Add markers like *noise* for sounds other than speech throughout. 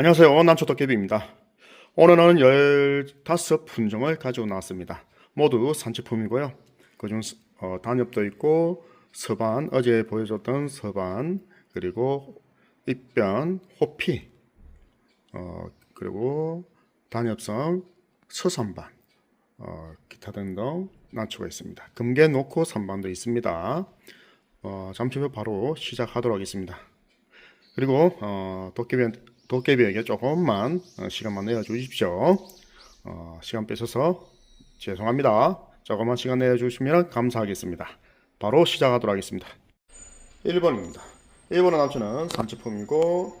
안녕하세요. 남초도깨비입니다. 오늘은 15품종을 가지고 나왔습니다. 모두 산치품이고요. 그중 어, 단엽도 있고 서반, 어제 보여줬던 서반, 그리고 입변, 호피, 어, 그리고 단엽성, 서산반, 어, 기타 등등 난초가 있습니다. 금계 놓고 산반도 있습니다. 어, 잠시 후 바로 시작하도록 하겠습니다. 그리고 어, 도깨비, 도깨비에게 조금만 어, 시간만 내어주십시오. 어, 시간 뺏어서 죄송합니다. 조금만 시간 내어주시면 감사하겠습니다. 바로 시작하도록 하겠습니다. 1번입니다. 1번의 남편은 산치품이고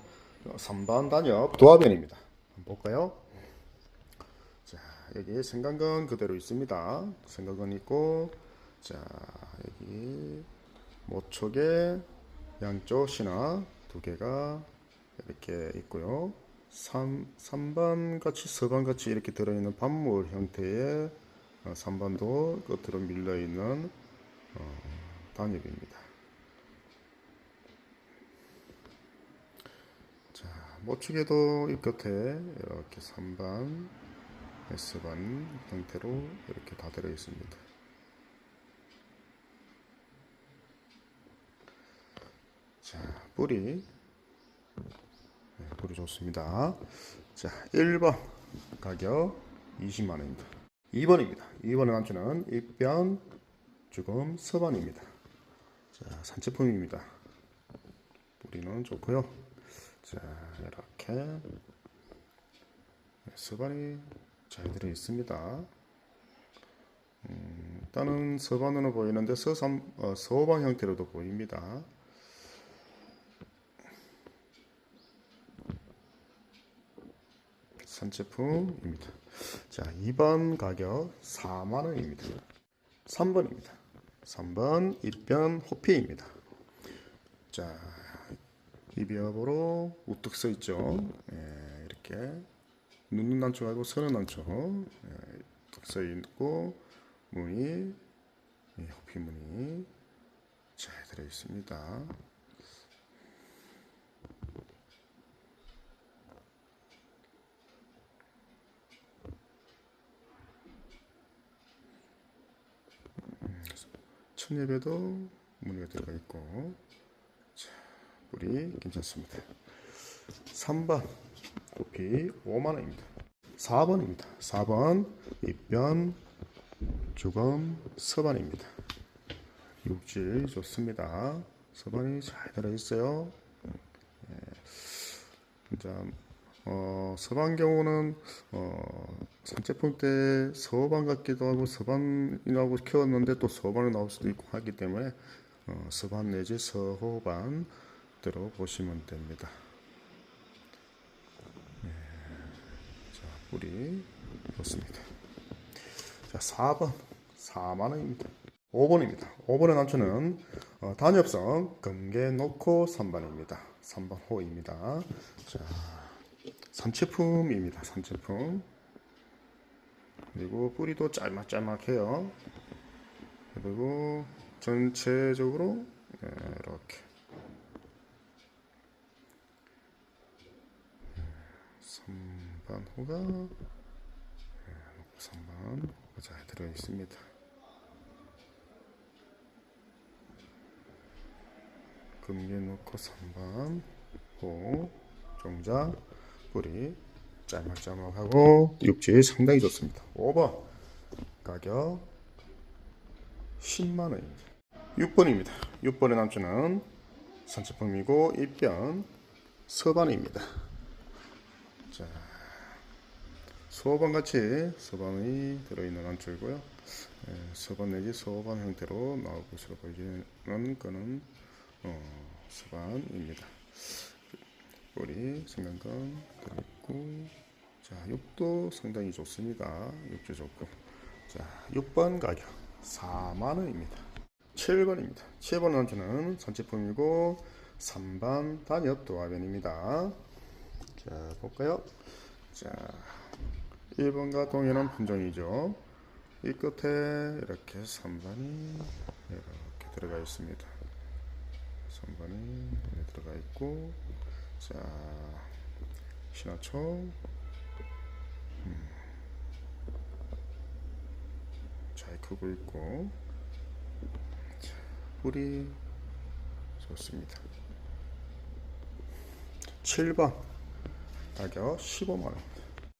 3번 단엽 도화변입니다. 한번 볼까요? 자 여기 생강근 그대로 있습니다. 생강근 있고 자 여기 모촉에 양쪽 신화 두 개가 이렇게 있고요. 3, 3번 같이 서반 같이 이렇게 들어있는 반물 형태의 어, 3번도 끝으로 밀려있는 어, 단엽입니다. 자, 모축에도 이 끝에 이렇게 3반, S반 형태로 이렇게 다 들어 있습니다. 자, 뿌리. 네, 뿌리 좋습니다. 자, 1번 가격 20만원입니다. 2번입니다. 2번의 남편은 입변 주금 서반입니다. 자, 산채품입니다. 뿌리는 좋고요. 자, 이렇게 네, 서반이 잘 들어 있습니다. 음, 일단은 서반으로 보이는데 서삼, 어, 서반 형태로도 보입니다. 산제품입니다. 자, 2번 가격 4만 원입니다. 3번입니다. 3번 입변 호피입니다. 자, 이비압으로 우뚝 써 있죠. 예, 이렇게 눈는 난초 하고 서는 난초 예, 우뚝 써 있고 무늬 예, 호피 무늬 잘 들어 있습니다. 천엽에도 무늬가 들어가 있고 자, 뿌리 괜찮습니다. 3번 고피 5만원입니다. 4번입니다. 4번 입변 주검 서반입니다. 육질 좋습니다. 서반이 잘 들어있어요. 예. 자, 어, 서반 경우는 어, 산제품 때 서반 같기도 하고 서반이라고 키웠는데 또 서반이 나올 수도 있고 하기 때문에 어, 서반 내지 서호반 들어보시면 됩니다. 네. 자, 뿌리 좋습니다. 자, 4번 4만 원입니다. 5번입니다. 5번의 남편은 어, 단엽성 금계 놓고 3번입니다. 3번 호입니다. 자, 산채품입니다. 산채품. 그리고 뿌리도 짤막짤막해요. 그리고 전체적으로 예, 이렇게 3반 호가 3반 호가 잘 들어 있습니다. 금괴 놓고 3반 호 종자 뿌리 짤막짤막하고 육질 상당히 좋습니다. 5번 가격 10만원입니다. 6번입니다. 6번의 남편은 산채품이고 입변 서반입니다. 자, 소반 같이 서반이 들어있는 안쪽이고요. 예, 서반 내지 소반 형태로 나올 것으로 보이는 거는 어, 서반입니다. 뿌리 생강근 들어있고 자 육도 상당히 좋습니다. 육도 좋고 자 6번 가격. 4만원입니다. 7번입니다. 7번 남편은 산채품이고 3번 단엽 도화변입니다. 자 볼까요? 자 1번과 동일한 품종이죠. 이 끝에 이렇게 3번이 이렇게 들어가 있습니다. 3번이 들어가 있고 자 신화초. 음. 잘 크고 있고. 자, 뿌리. 좋습니다. 7번. 가격 15만원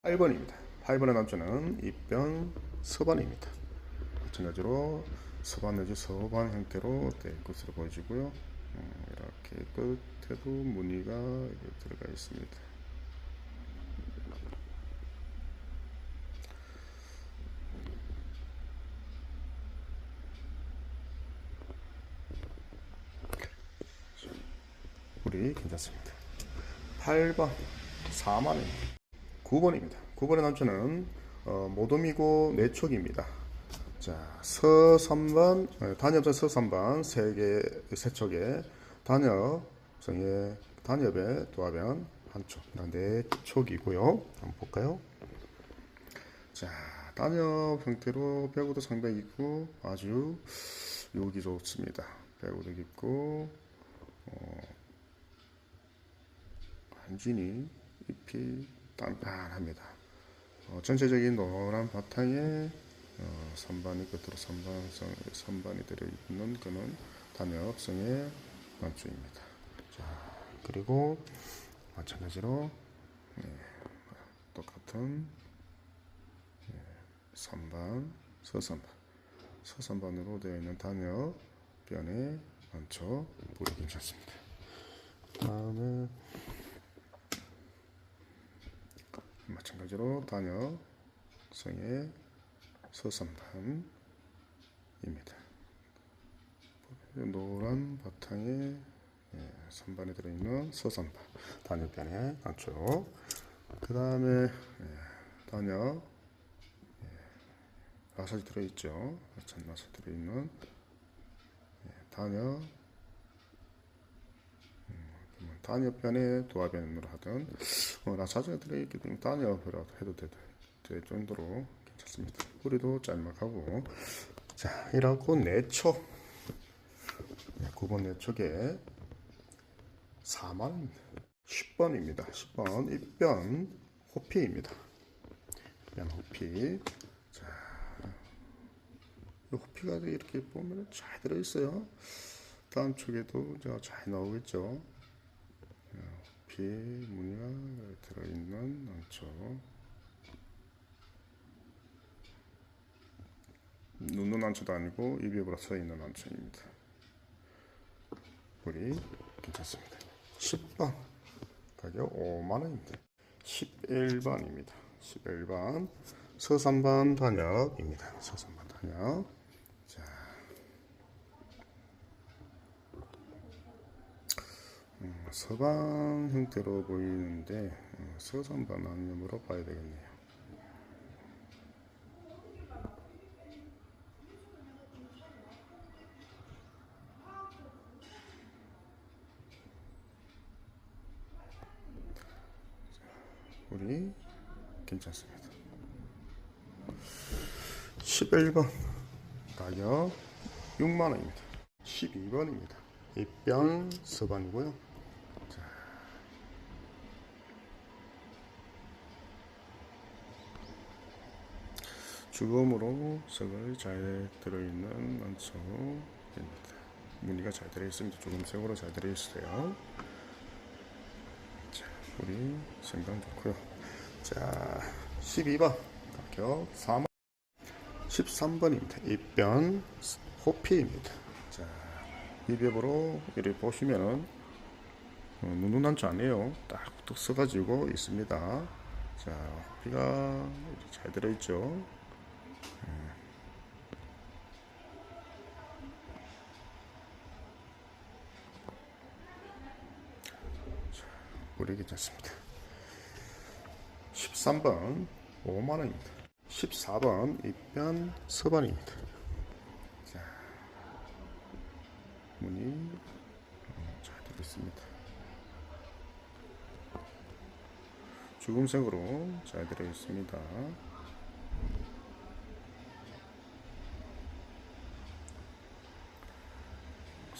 8번입니다. 8번의 남자는 입변 서반입니다. 마찬가지로 서반 내지 서반 형태로 될 것으로 보여지고요. 어, 이렇게 끝에도 무늬가 들어가 있습니다 괜찮습니다 8번 4만원입니다 9번입니다 9번의 남자는 어, 모돔이고 내촉입니다 자, 서 3번, 어, 단엽선 서 3번, 세 개, 세 촉에 단엽, 단엽에 도화변 한 촉, 네 촉이고요. 한번 볼까요? 자, 단엽 형태로 배구도 상당히 있고 아주 요기 좋습니다. 배구도 깊고 어, 완전히 잎이 단단합니다. 어, 전체적인 노란 바탕에 어, 선반이 끝으로 선반성 선반이 들어있는 그는 단엽성의 만주입니다. 자 그리고 마찬가지로 예, 똑같은 예, 선반 서선반 서선반으로 되어 있는 단엽 많죠. 보기 괜찮습니다. 다음에 마찬가지로 단엽 성의 서선반입니다. 노란 바탕에 예, 선반에 들어있는 서선반 단엽변에 맞죠. 그 다음에 예, 단엽 예, 라사지 들어있죠. 천 라사지 들어있는 예, 단엽 음, 단엽변에 도화변으로 하든 어, 라사지가 들어있기 때문에 단엽이라도 해도 되, 될 정도로 괜찮습니다. 뿌리도 짤막하고 자 이라고 내초 네, 9번 내초에 4만원입니다. 10번입니다. 10번 입변 호피입니다. 입변 호피 자, 이 호피가 이렇게 보면 잘 들어있어요. 다음 축에도 이제 잘 나오겠죠. 호피 무늬가 들어있는 난초 눈눈 안초도 아니고 입에 불어서 있는 안초입니다. 우리 괜찮습니다. 10번 가격 5만원입니다. 11번입니다. 11번 서산반 단역입니다. 서산반 단역 자, 서반 형태로 보이는데 음, 서산반 아니므로 봐야 되겠네요. 우리 괜찮습니다. 11번 가격 6만원입니다. 12번입니다. 입변 서반이고요. 자. 주검으로 색을 잘 들어있는 난초입니다. 무늬가 잘 들어있습니다. 주검색으로 잘 들어있어요. 자, 우리 생강 좋고요. 자, 12번 가격 4만 13번입니다. 입변 호피입니다. 자, 입엽으로 이렇게 보시면은 어, 눈눈 난초 아니에요. 딱뚝 써가지고 있습니다. 자, 호피가 잘 들어있죠. 우리 괜찮습니다. 13번 5만원입니다. 14번 입변 서반입니다. 자, 문이 어, 잘 들어있습니다. 주금색으로 잘 들어있습니다.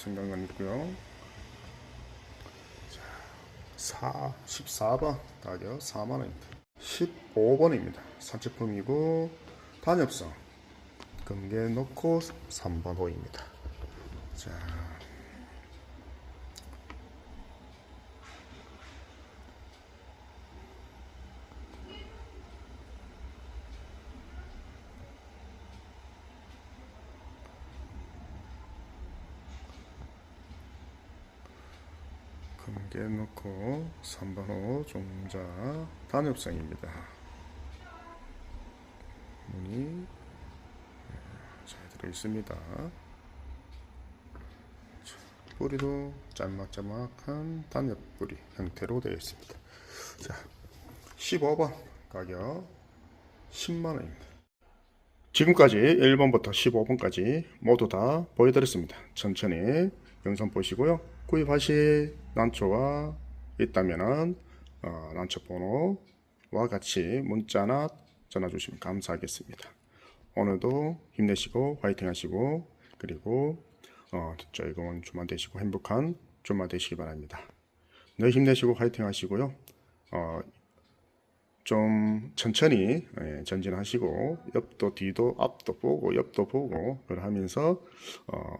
생강간 있고요. 4, 14번 가격 4만 원입니다. 15번입니다. 산책품이고 단엽성 금괴 넣고 3번 호입니다. 자. 금괴 넣고 3번 호 종자 단엽성입니다. 문이 예, 잘 들어 있습니다. 자, 뿌리도 짤막짤막한 단엽 뿌리 형태로 되어 있습니다. 자, 15번 가격 10만 원입니다. 지금까지 1번부터 15번까지 모두 다 보여드렸습니다. 천천히 영상 보시고요. 구입하실 난초가 있다면은 어, 난초 번호와 같이 문자나 전화 주시면 감사하겠습니다. 오늘도 힘내시고 화이팅 하시고 그리고 어, 즐거운 주말 되시고 행복한 주말 되시기 바랍니다. 늘 힘내시고 화이팅 하시고요. 어, 좀 천천히 예, 전진하시고 옆도 뒤도 앞도 보고 옆도 보고 그걸 하면서 어,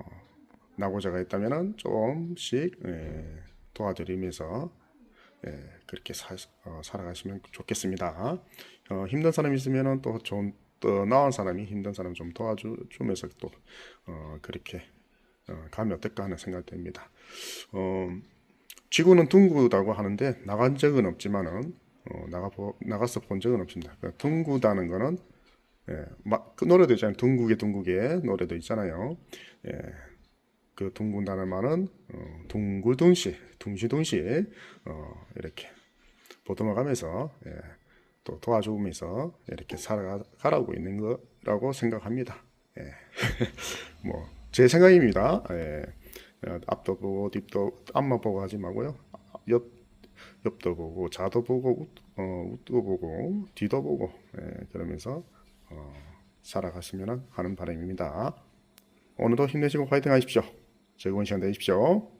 나고자가 있다면은 조금씩 예, 도와드리면서 예, 그렇게 사, 어, 살아가시면 좋겠습니다. 어, 힘든 사람 있으면은 또 좋은 또 나은 사람이 힘든 사람 좀 도와주면서 또 어, 그렇게 어, 가면 어떨까 하는 생각이 듭니다. 어, 지구는 둥그다고 하는데 나간 적은 없지만은 어, 나가 보, 나가서 본 적은 없습니다. 그 둥그다는 거는 예, 막, 그 노래도 있잖아요. 둥국에 둥국에 노래도 있잖아요. 예, 그 둥근다는 말은 어, 둥글둥시, 둥시둥시 어, 이렇게 보듬어가면서 예, 또 도와주면서 이렇게 살아가라고 있는 거라고 생각합니다. 예. *laughs* 뭐제 생각입니다. 예. 어, 앞도 보고 뒷도 앞만 보고 하지 말고요. 옆 옆도 보고 좌도 보고 웃, 어, 웃도 보고 뒤도 보고 예, 그러면서 어, 살아가시면 하는 바람입니다. 오늘도 힘내시고 화이팅 하십시오. 즐거운 시간 되십시오.